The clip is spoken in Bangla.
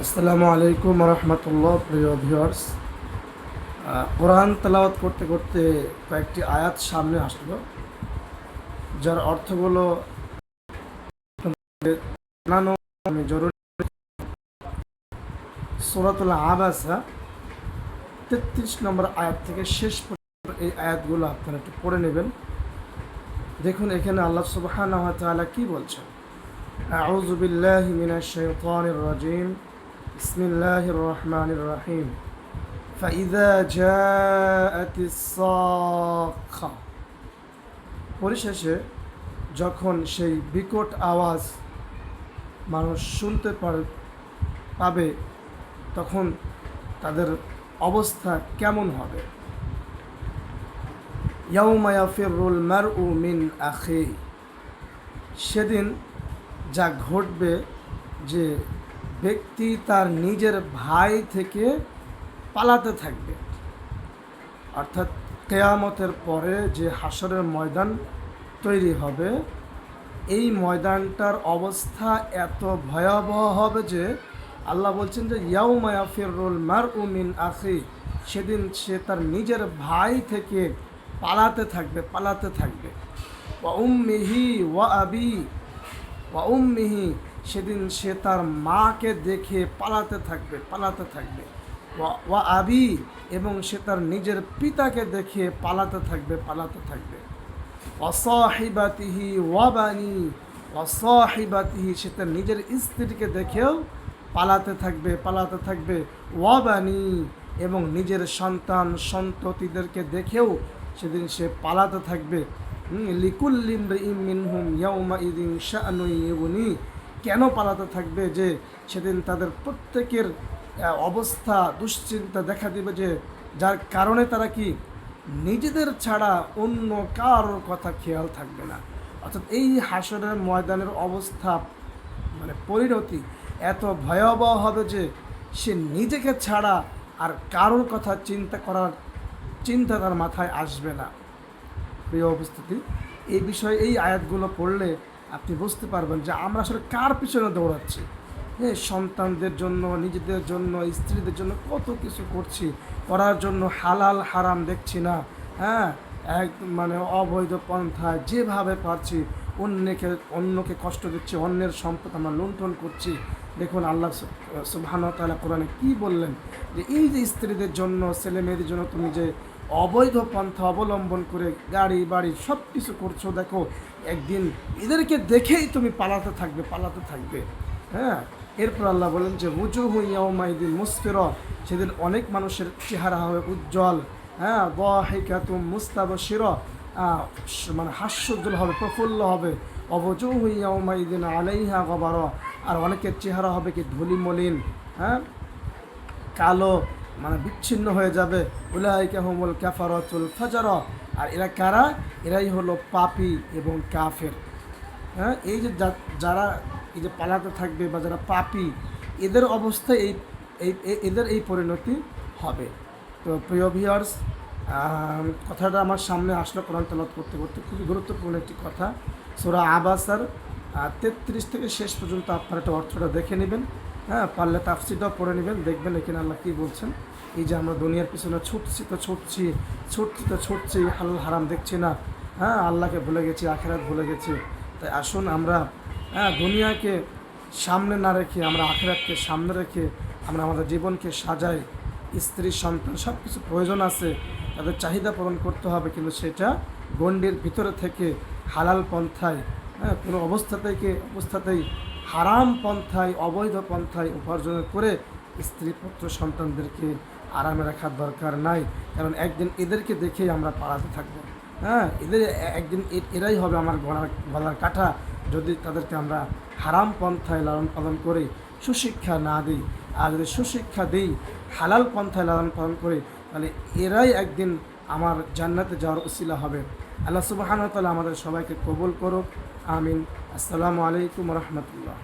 আসসালামু আলাইকুম রহমতুল্লাহ প্রিয় ভিউয়ার্স কোরআন তেলাওয়াত করতে করতে কয়েকটি আয়াত সামনে আসলো যার অর্থগুলো জানানো আমি জরুরি সুরাতুল আবাসা তেত্রিশ নম্বর আয়াত থেকে শেষ পর্যন্ত এই আয়াতগুলো আপনারা একটু পড়ে নেবেন দেখুন এখানে আল্লাহ সুবহানাহু ওয়া তাআলা কি বলছেন أعوذ بالله من الشيطان الرجيم بسم الله الرحمن الرحيم فإذا جاءت الصاخة পরিশেষে যখন সেই বিকট আওয়াজ মানুষ শুনতে পারে পাবে তখন তাদের অবস্থা কেমন হবে ইয়াউমা ইয়াফিরুল মারউ মিন আখি সেদিন যা ঘটবে যে ব্যক্তি তার নিজের ভাই থেকে পালাতে থাকবে। অর্থাৎ কেয়ামতের পরে যে হাসরের ময়দান তৈরি হবে, এই ময়দানটার অবস্থা এত ভয়াবহ হবে যে আল্লাহ বলছেন যে ইয়াউ মায়াফিরুল মার উমিন আখি সেদিন সে তার নিজের ভাই থেকে পালাতে থাকবে পালাতে থাকবে। ওয়া উম্মিহি ওয়া আবি ওয়া উম্মিহি সেদিন সে তার মাকে দেখে পালাতে থাকবে পালাতে থাকবে। ওয়া- আবি, এবং সে তার নিজের পিতাকে দেখে পালাতে থাকবে পালাতে থাকবে। অসহিবাতিহি ওয়াবানি অসহিবাতিহি সে তার নিজের স্ত্রীকে দেখেও পালাতে থাকবে পালাতে থাকবে। ওয়াবানি এবং নিজের সন্তান সন্ততিদেরকে দেখেও সেদিন সে পালাতে থাকবে। লিকুল্লিম মিনহুম ইয়াউমা ইদিন ইউগনি কেন পালাতে থাকবে যে সেদিন তাদের প্রত্যেকের অবস্থা, দুশ্চিন্তা দেখা দিবে যে যার কারণে তারা কি নিজেদের ছাড়া অন্য কারোর কথা খেয়াল থাকবে না। অর্থাৎ এই হাসরের ময়দানের অবস্থা মানে পরিণতি এত ভয়াবহ হবে যে সে নিজেকে ছাড়া আর কারোর কথা চিন্তা করার চিন্তা তার মাথায় আসবে না। প্রিয় উপস্থিতি, এই বিষয়ে এই আয়াতগুলো পড়লে আপনি বুঝতে পারবেন যে আমরা আসলে কার পিছনে দৌড়াচ্ছি। হ্যাঁ সন্তানদের জন্য, নিজেদের জন্য, স্ত্রীদের জন্য কত কিছু করছি। করার জন্য হালাল, হারাম দেখছি না। হ্যাঁ? এক মানে অবৈধ পন্থায় যেভাবে পারছি, অন্যকে অন্যকে কষ্ট দিচ্ছি, অন্যের সম্পদ আমরা লুণ্ঠন করছি। দেখুন, আল্লাহ সুবহান তালা কোরআনে কী বললেন যে, এই যে স্ত্রীদের জন্য ছেলে মেয়েদের জন্য তুমি যে অবৈধ পন্থা অবলম্বন করে গাড়ি, বাড়ি সব কিছু করছ, দেখো, একদিন এদেরকে দেখেই তুমি পালাতে থাকবে পালাতে থাকবে। হ্যাঁ? এরপর আল্লাহ বলেন যে উজু হুইয়াউমাইদিন মুসফির সেদিন অনেক মানুষের চেহারা হবে উজ্জ্বল। হ্যাঁ? বহিকাতুম মুস্তাবশির। মানে হাস্যোজ্জ্বল হবে, প্রফুল্ল হবে। অবজু হুইয়াউমাইদিন আলাইহা গবার। আর অনেকের চেহারা হবে কি ধুলি মলিন হ্যাঁ? কালো মানে বিচ্ছিন্ন হয়ে যাবে। উলাইকা হুমুল কাফারাতুল ফাজার। আর এরা কারা? এরাই হলো পাপি এবং কাফের। হ্যাঁ এই যে যারা এই যে পালাতে থাকবে বা যারা পাপি, এদের অবস্থা এই এদের এই পরিণতি হবে। তো প্রিয় ভিউয়ার্স কথাটা আমার সামনে আসলো কোরআন তেলাওয়াত করতে করতে। খুবই গুরুত্বপূর্ণ একটি কথা। সোরা আবাসার তেত্রিশ থেকে শেষ পর্যন্ত আপনারা একটা অর্থটা দেখে নেবেন। হ্যাঁ পারলে তাফসিটাও পড়ে নেবেন, দেখবেন এখানে আল্লাহ কী বলছেন? এই যে আমরা দুনিয়ার পিছনে ছুটছি তো ছুটছি ছুটছি তো ছুটছি, হালাল হারাম দেখছি না। হ্যাঁ আল্লাহকে ভুলে গেছি, আখেরাত ভুলে গেছি। তাই আসুন আমরা হ্যাঁ দুনিয়াকে সামনে না রেখে, আমরা আখেরাতকে সামনে রেখে, আমরা আমাদের জীবনকে সাজাই। স্ত্রী, সন্তান সব কিছু প্রয়োজন আছে, তাদের চাহিদা পূরণ করতে হবে, কিন্তু সেটা গণ্ডির ভিতরে থেকে হালাল পন্থায় হ্যাঁ কোনো অবস্থা থেকে অবস্থাতেই হারাম পন্থায়, অবৈধ পন্থায় উপার্জন করে স্ত্রী, পুত্র, সন্তানদেরকে আরামে রাখার দরকার নাই। কারণ একদিন এদেরকে দেখেই আমরা পাড়াতে থাকব। হ্যাঁ এদের একদিন এরাই হবে আমার গলার গলার কাঠা যদি তাদেরকে আমরা হারাম পন্থায় লালন পালন করে সুশিক্ষা না দিই, আর যদি সুশিক্ষা দিই, হালাল পন্থায় লালন পালন করি, তাহলে এরাই একদিন আমার জান্নাতে যাওয়ার উসিলা হবে। আল্লাহ সুবাহান তালা আমাদের সবাইকে কবুল করুক। আমিন। আসসালামু আলাইকুম রহমতুল্লাহ।